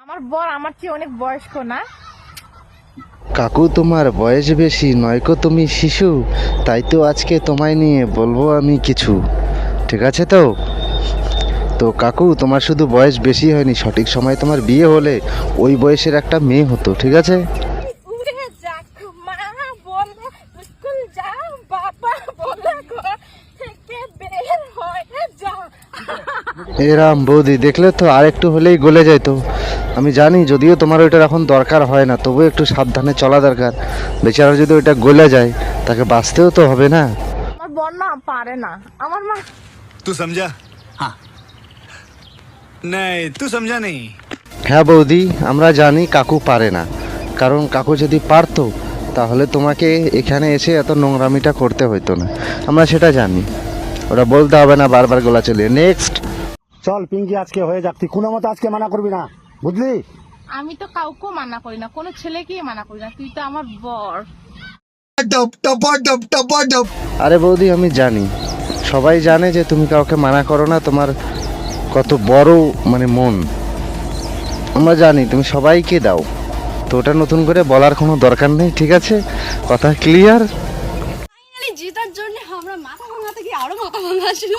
আমার বর আমার চেয়ে অনেক বয়স্ক না। কাকু তোমার বয়স বেশি নয়কো তুমি শিশু। তাই তো আজকে তোমায় নিয়ে বলব আমি কিছু। ঠিক আছে তো? তো কাকু তোমার শুধু বয়স বেশি হয়নি সঠিক সময় তোমার বিয়ে হলে ওই বয়সের একটা মেয়ে হতো ঠিক আছে? এরাম বৌদি দেখলে তো আর একটু হলেই গলে যেত আমি জানি যদিও তোমার ওইটার এখন দরকার হয় না তবু একটু সাবধানে চলা দরকার। বেচারা যদি ওইটা গলে যায় তাকে বাঁচতেও তো হবে না। আমার না পারে না। আমার মা তুই সমঝা হ্যাঁ নাই তুই সমঝা নেই হ্যাঁ বৌদি আমরা জানি কাকু পারে না। কারণ কাকু যদি পারতো তাহলে তোমাকে এখানে এসে এত নোংরামিটা করতে হইতো না। আমরা সেটা জানি। ওরা বলতে হবে না বারবার গোলা চলে নেক্সট চল পিঙ্কি আজকে হয়ে যাক। তুই কোনো মতো আজকে মানা করবি না। বুঝলি? আমি তো কাউকে মানা করি না কোনো ছেলেকেই মানা করি না তুই তো আমার বর। আরে বৌদি আমি জানি। সবাই জানে যে তুমি কাউকে মানা করো না তোমার কত বড় মানে মন। আমরা জানি তুমি সবাইকে দাও। তো ওটা নতুন করে বলার কোনো দরকার নেই ঠিক আছে? কথা ক্লিয়ার ফাইনালি জেতার জন্য আমরা মাথা ভাঙা থেকে আরও মাথা ভাঙা ছিল।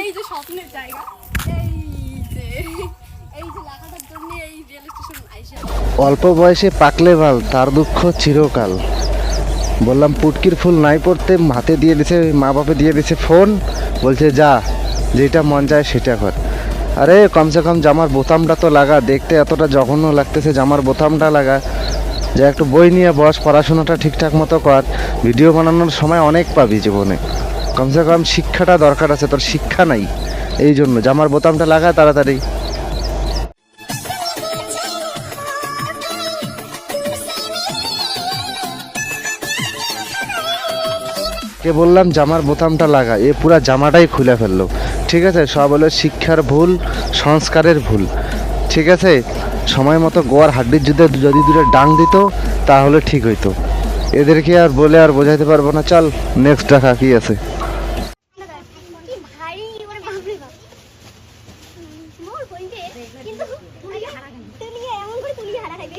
এই যে স্বপ্নের জায়গা এই যে এই যে লাগাটার জন্য এই রেল স্টেশন আইসা অল্প বয়সে পাকলে বাল তার দুঃখ চিরকাল। বললাম, পুটকির ফুল নাই পড়তে, হাতে দিয়ে দিছে, মা বাপে দিয়ে দিছে ফোন। বলছে, যা, যেটা মন চায় সেটা কর। আরে, কমসে কম জামার বোতামটা তো লাগা, দেখতে এতটা জঘন্য লাগতেছে জামার বোতামটা লাগা। যে একটু বই নিয়ে বস, পড়াশোনাটা ঠিকঠাক মতো কর। ভিডিও বানানোর সময় অনেক পাবি জীবনে। কমসে কম শিক্ষাটা দরকার আছে, তোর শিক্ষা নাই। এই জন্য, জামার বোতামটা লাগা তাড়াতাড়ি। কে বললাম জামার বোতামটা লাগা এ পুরা জামাটাই খুলে ফেলল। ঠিক আছে? সব হলো শিক্ষার ভুল, সংস্কারের ভুল। ঠিক আছে? সময় মতো গোয়ার হাড্ডির যুদ্ধে যদি দুটো ডাং দিত, তাহলে ঠিক হইতো। এদেরকে আর বলে আর বোঝাইতে পারব না। চল নেক্সট দেখা কি আছে।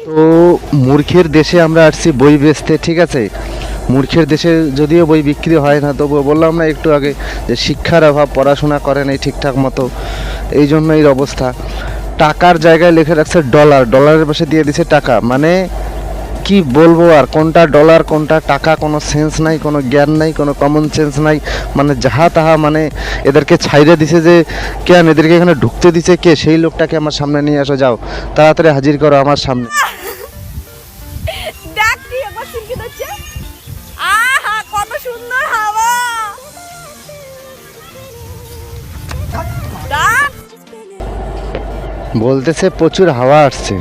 তো, মূর্খের দেশে আমরা আসছি বই বেচতে, ঠিক আছে? মূর্খের দেশে যদিও বই বিক্রি হয় না, তবুও বললাম না একটু আগে যে শিক্ষার অভাব, পড়াশোনা করে নাই ঠিকঠাক মতো, এই জন্য এই অবস্থা। টাকার জায়গায় লেখা রাখছে ডলার ডলারের পাশে দিয়ে দিছে টাকা। মানে কি বলব আর, কোনটা ডলার কোনটা টাকা, কোনো সেন্স নাই, কোনো জ্ঞান নাই, কোনো কমন সেন্স নাই। মানে যাহা তাহা মানে এদেরকে ছাইরে দিছে যে, কেন এদেরকে এখানে ঢুকতে দিছে কে? সেই লোকটাকে আমার সামনে নিয়ে আসো, যাও। তাড়াতাড়ি হাজির করো আমার সামনে। বলতেছে প্রচুর হাওয়া আসছে।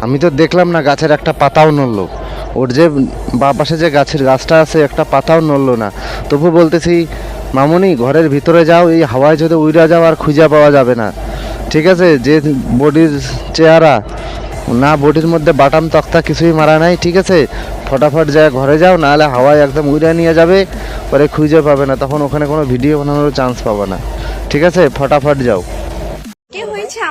আমি তো দেখলাম না গাছের একটা পাতাও নড়লো। ওর যে বা পাশে যে গাছের গাছটা আছে, একটা পাতাও নড়লো না। তবু বলতেছি, মামুনি, ঘরের ভিতরে যাও, এই হাওয়ায় যদি উইরা যাও, আর খুঁজে পাওয়া যাবে না। ঠিক আছে, যে বডির চেহারা, না বডির মধ্যে বাটাম তক্তা কিছুই মারা নাই, ঠিক আছে? ফটাফট যায় ঘরে যাও, নাহলে হাওয়ায় একদম উইরা নিয়ে যাবে, পরে খুঁজে পাবে না। তখন ওখানে কোনো ভিডিও বানানোর চান্স পাবে না। ঠিক আছে, ফটাফট যাও।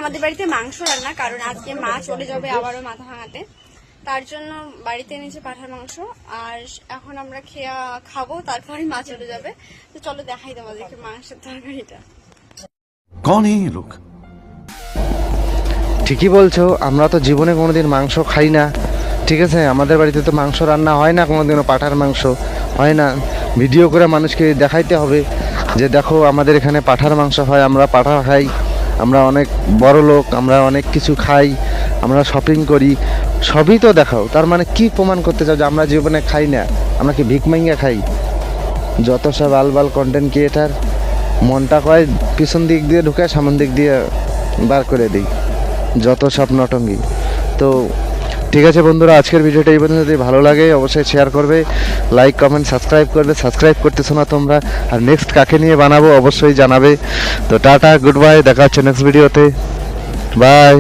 আমাদের বাড়িতে মাংস রান্না কারণ আজকে মা চলে যাবে আবারও মাথা ভাঙাতে। তার জন্য বাড়িতে এনেছে পাঠার মাংস আর এখন আমরা খেয়া খাব তারপরে মা চলে যাবে। তো চলো দেখাই তোমাদেরকে মাংসের তরকারিটা। লোক? ঠিকই বলছো আমরা তো জীবনে কোনোদিন মাংস খাই না। ঠিক আছে আমাদের বাড়িতে তো মাংস রান্না হয় না কোনোদিনও পাঠার মাংস হয় না। ভিডিও করে মানুষকে দেখাইতে হবে যে দেখো আমাদের এখানে পাঠার মাংস হয় আমরা পাঠা খাই। আমরা অনেক বড় লোক, আমরা অনেক কিছু খাই, আমরা শপিং করি, সবই তো দেখাও। তার মানে কি প্রমাণ করতে চাও যে আমরা জীবনে খাই না? আমরা কি ভিক মাইঙ্গা খাই? যত সব আলবাল কন্টেন্ট ক্রিয়েটার মনটা কয় পিছন দিক দিয়ে ঢুকে, সামন দিক দিয়ে বার করে দিই। যত সব নটঙ্গি। তো ঠিক আছে বন্ধুরা, আজকের ভিডিওটা এই পর্যন্ত। যদি ভালো লাগে, অবশ্যই শেয়ার করবে লাইক কমেন্ট সাবস্ক্রাইব করবে সাবস্ক্রাইব করতেছো না তোমরা। আর নেক্সট কাকে নিয়ে বানাবো, অবশ্যই জানাবে। তো টাটা গুড বাই দেখা হচ্ছে নেক্সট ভিডিওতে বাই